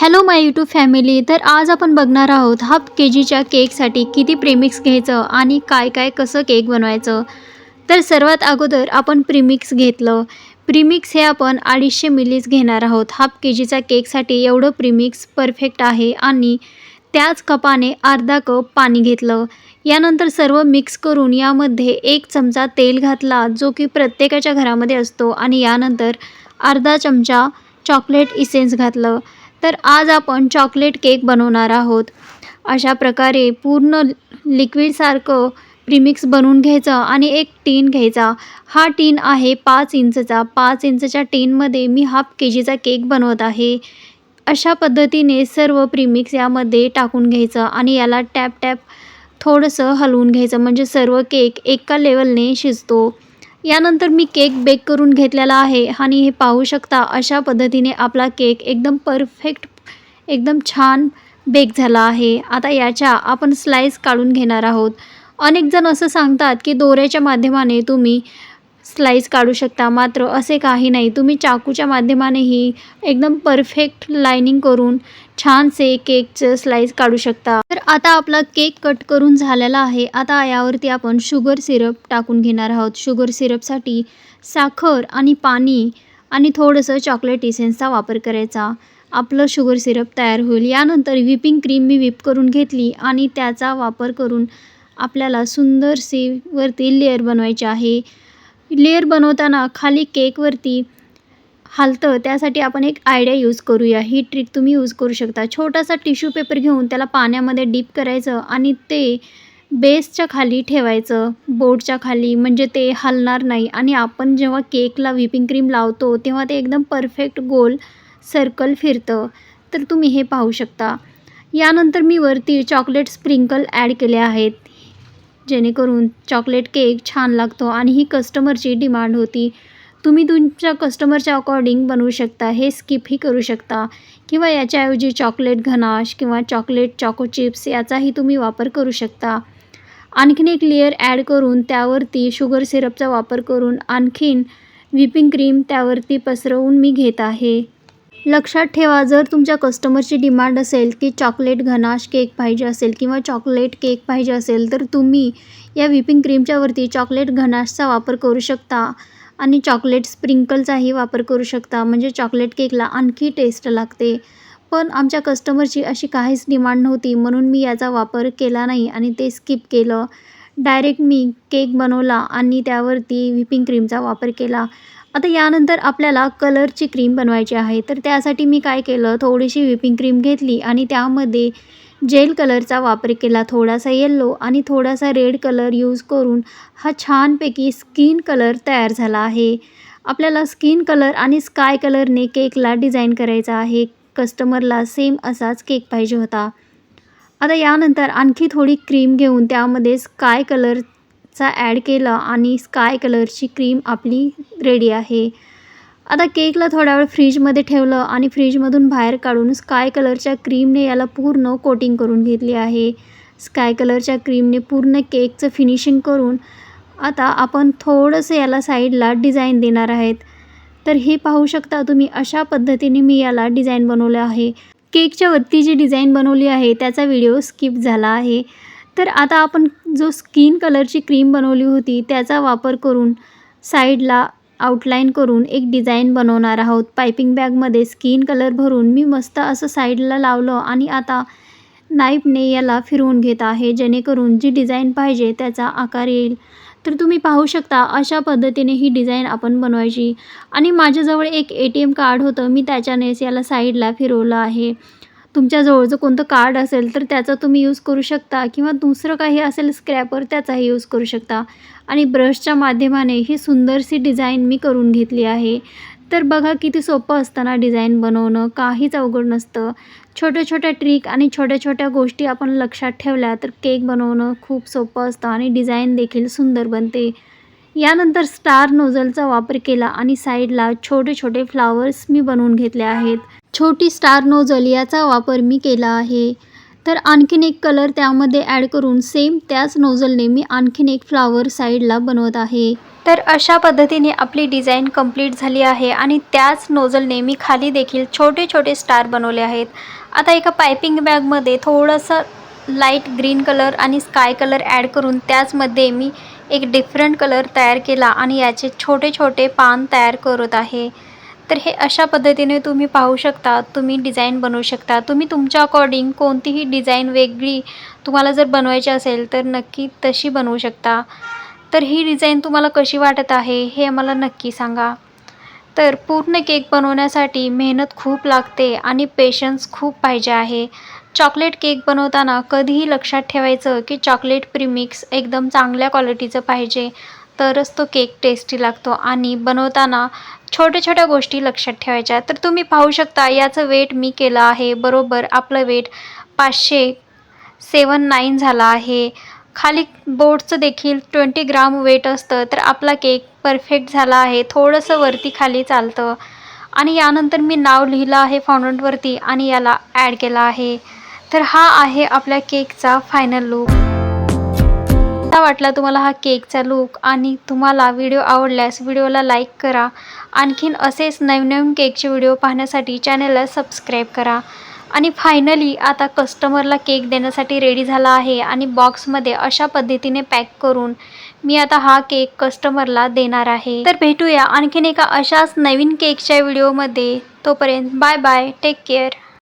Hello माय YouTube family तर आज आपण बघणार आहोत हाफ के जीच्या केकसाठी किती प्रेमिक्स घ्यायचं आणि काय काय कसं केक बनवायचं. तर सर्वात अगोदर आपण प्रीमिक्स घेतलं. प्रीमिक्स हे आपण अडीचशे मिलीज घेणार आहोत. हाफ के जीचा केकसाठी एवढं प्रीमिक्स परफेक्ट आहे आणि त्याच कपाने अर्धा कप पाणी घेतलं. यानंतर सर्व मिक्स करून यामध्ये एक चमचा तेल घातला जो की प्रत्येकाच्या घरामध्ये असतो. आणि यानंतर अर्धा चमचा चॉकलेट इसेन्स घातलं. तर आज आपण चॉकलेट केक बनवणार आहोत. अशा प्रकारे पूर्ण लिक्विडसारखं प्रीमिक्स बनवून घ्यायचं आणि एक टीन घ्यायचा. हा टीन आहे पाच इंचचा. पाच इंचच्या टीनमध्ये मी हाफ के जीचा केक बनवत आहे. अशा पद्धतीने सर्व प्रीमिक्स यामध्ये टाकून घ्यायचं आणि याला टॅप टॅप थोडंसं हलवून घ्यायचं. म्हणजे सर्व केक एका लेवलने शिजतो. यानंतर मी केक बेक करून घेतलेला आहे. आणि हे पाहू शकता अशा पद्धतीने आपला केक एकदम परफेक्ट एकदम छान बेक झाला आहे. आता याच्या आपण स्लाईस काढून घेणार आहोत. अनेक जण असं सांगतात की दोऱ्याच्या माध्यमाने तुम्ही स्लाईस काढू शकता. मात्र असे काही नाही. तुम्ही चाकूच्या माध्यमानेही एकदम परफेक्ट लाईनिंग करून छानसे केकचं स्लाईस काढू शकता. तर आता आपला केक कट करून झालेला आहे. आता यावरती आपण शुगर सिरप टाकून घेणार आहोत. शुगर सिरपसाठी साखर आणि पाणी आणि थोडंसं चॉकलेट इसेन्सचा वापर करायचा. आपलं शुगर सिरप तयार होईल. यानंतर व्हिपिंग क्रीम मी व्हिप करून घेतली आणि त्याचा वापर करून आपल्याला सुंदरशी वरती लेअर बनवायची आहे. लेअर बनवताना खाली केकवरती हालतं त्यासाठी आपण एक आयडिया यूज करूया. ही ट्रिक तुम्ही यूज करू शकता. छोटासा टिश्यू पेपर घेऊन त्याला पाण्यामध्ये डीप करायचं आणि ते बेसच्या खाली ठेवायचं. बोर्डच्या खाली म्हणजे ते हलणार नाही. आणि आपण जेव्हा केकला व्हिपिंग क्रीम लावतो तेव्हा ते एकदम परफेक्ट गोल सर्कल फिरतं. तर तुम्ही हे पाहू शकता. यानंतर मी वरती चॉकलेट स्प्रिंकल ॲड केले आहेत. जेणेकरून चॉकलेट केक छान लागतो आणि ही कस्टमरची डिमांड होती. तुम्ही तुमच्या कस्टमरच्या अकॉर्डिंग बनवू शकता हे स्किपही करू शकता किंवा याच्याऐवजी चॉकलेट घनाश किंवा चॉकलेट चॉको चिप्स याचाही तुम्ही वापर करू शकता. आणखीन एक लेअर ॲड करून त्यावरती शुगर सिरपचा वापर करून आणखीन व्हिपिंग क्रीम त्यावरती पसरवून मी घेत आहे. लक्षात ठेवा जर तुमच्या कस्टमरची डिमांड असेल की चॉकलेट घनाश केक पाहिजे असेल किंवा चॉकलेट केक पाहिजे असेल तर तुम्ही या व्हिपिंग क्रीमच्यावरती चॉकलेट घनाशचा वापर करू शकता आणि चॉकलेट स्प्रिंकलचाही वापर करू शकता. म्हणजे चॉकलेट केकला आणखी टेस्ट लागते. पण आमच्या कस्टमरची अशी काहीच डिमांड नव्हती म्हणून मी याचा वापर केला नाही आणि ते स्किप केलं. डायरेक्ट मी केक बनवला आणि त्यावरती व्हिपिंग क्रीमचा वापर केला. आता यानंतर आपल्याला कलरची क्रीम बनवायची आहे. तर त्यासाठी मी काय केलं थोडीशी व्हिपिंग क्रीम घेतली आणि त्यामध्ये जेल कलरचा वापर केला थोडासा येल्लो आणि थोडासा रेड कलर यूज करून हा छानपैकी स्किन कलर तयार झाला आहे. आपल्याला स्किन कलर आणि स्काय कलरने केकला डिझाईन करायचा आहे. कस्टमरला सेम असाच केक पाहिजे होता. आता यानंतर आणखी थोडी क्रीम घेऊन त्यामध्ये स्काय कलर चा ॲड केला आणि स्काय कलरची क्रीम आपली रेडी आहे. आता केकला थोडा वेळ फ्रीजमध्ये ठेवलं आणि फ्रीजमधून बाहेर काढून स्काय कलरच्या क्रीमने याला पूर्ण कोटिंग करून घेतली आहे. स्काय कलरच्या क्रीमने पूर्ण केकचं फिनिशिंग करून आता आपण थोडंसं याला साईडला डिझाईन देणार आहेत. तर हे पाहू शकता तुम्ही अशा पद्धतीने मी याला डिझाईन बनवलं आहे. केकच्या वरती जी डिझाईन बनवली आहे त्याचा व्हिडिओ स्किप झाला आहे. तर आता आपण जो स्किन कलरची क्रीम बनवली होती त्याचा वापर करून साईडला आउटलाईन करून एक डिझाईन बनवणार आहोत. पायपिंग बॅगमध्ये स्किन कलर भरून मी मस्त असं साईडला लावलं आणि आता नाईफने याला फिरवून घेत आहे जेणेकरून जी डिझाईन पाहिजे त्याचा आकार येईल. तर तुम्ही पाहू शकता अशा पद्धतीने ही डिझाईन आपण बनवायची. आणि माझ्याजवळ एक ए टी एम कार्ड होतं मी त्याच्यानेच याला साईडला फिरवलं आहे. तुमच्याजवळ जर कोणतं कार्ड असेल तर त्याचा तुम्ही यूज करू शकता किंवा दुसरं काही असेल स्क्रॅपर त्याचाही यूज करू शकता. आणि ब्रशच्या माध्यमाने ही सुंदरशी डिझाईन मी करून घेतली आहे. तर बघा किती सोपं असतं ना डिझाईन बनवणं काहीच अवघड नसतं. छोट्या छोट्या ट्रिक आणि छोट्या छोट्या गोष्टी आपण लक्षात ठेवल्या तर केक बनवणं खूप सोपं असतं आणि डिझाईन देखील सुंदर बनते. यानंतर स्टार नोझलचा वापर केला आणि साईडला छोटे छोटे फ्लावर्स मी बनवून घेतले आहेत. छोटी स्टार नोजल याचा वापर मी केला आहे. तर आणखीन एक कलर त्यामध्ये ॲड करून सेम त्याच नोजलने मी आणखीन एक फ्लावर साईडला बनवत आहे. तर अशा पद्धतीने आपली डिझाईन कंप्लीट झाली आहे आणि त्याच नोजलने मी खाली देखील छोटे छोटे स्टार बनवले आहेत. आता एका पायपिंग बॅगमध्ये थोडंसं लाइट ग्रीन कलर आणि स्काय कलर ॲड करून त्याचमध्ये मी एक डिफरंट कलर तयार केला आणि याचे छोटे छोटे पान तयार करत आहे. तर हे अशा पद्धतीने तुम्ही पाहू शकता तुम्ही डिझाईन बनवू शकता. तुम्ही तुमच्या अकॉर्डिंग कोणतीही डिझाईन वेगळी तुम्हाला जर बनवायची असेल तर नक्की तशी बनवू शकता. तर ही डिझाईन तुम्हाला कशी वाटत आहे हे आम्हाला नक्की सांगा. तर पूर्ण केक बनवण्यासाठी मेहनत खूप लागते आणि पेशन्स खूप पाहिजे आहे. चॉकलेट केक बनवताना कधीही लक्षात ठेवायचं की चॉकलेट प्रीमिक्स एकदम चांगल्या क्वालिटीचं पाहिजे. तरच तो केक टेस्टी लागतो. आणि बनवताना छोट्या छोट्या गोष्टी लक्षात ठेवायच्या. तर तुम्ही पाहू शकता याचं वेट मी केलं आहे. बरोबर आपलं वेट पाचशे सेवन नाईन झाला आहे. खाली बोर्डचं देखील ट्वेंटी ग्राम वेट असतं. तर आपला केक परफेक्ट झाला आहे. थोडंसं वरती खाली चालतं. आणि यानंतर मी नाव लिहिलं आहे फाउंडंटवरती आणि याला ॲड केला आहे. तर हा आहे आपल्या केकचा फायनल लूक कसा वाटला तुम्हाला हा केकचा लूक आणि तुम्हाला व्हिडिओ आवडल्यास व्हिडिओला लाईक करा. आणखीन असेच नवनवीन केकचे व्हिडिओ पाहण्यासाठी चॅनलला सबस्क्राईब करा. आणि फायनली आता कस्टमरला केक देण्यासाठी रेडी झाला आहे आणि बॉक्समध्ये अशा पद्धतीने पॅक करून मी आता हा केक कस्टमरला देणार आहे. तर भेटूया आणखीन एका अशाच नवीन केकच्या व्हिडिओमध्ये तोपर्यंत बाय बाय टेक केअर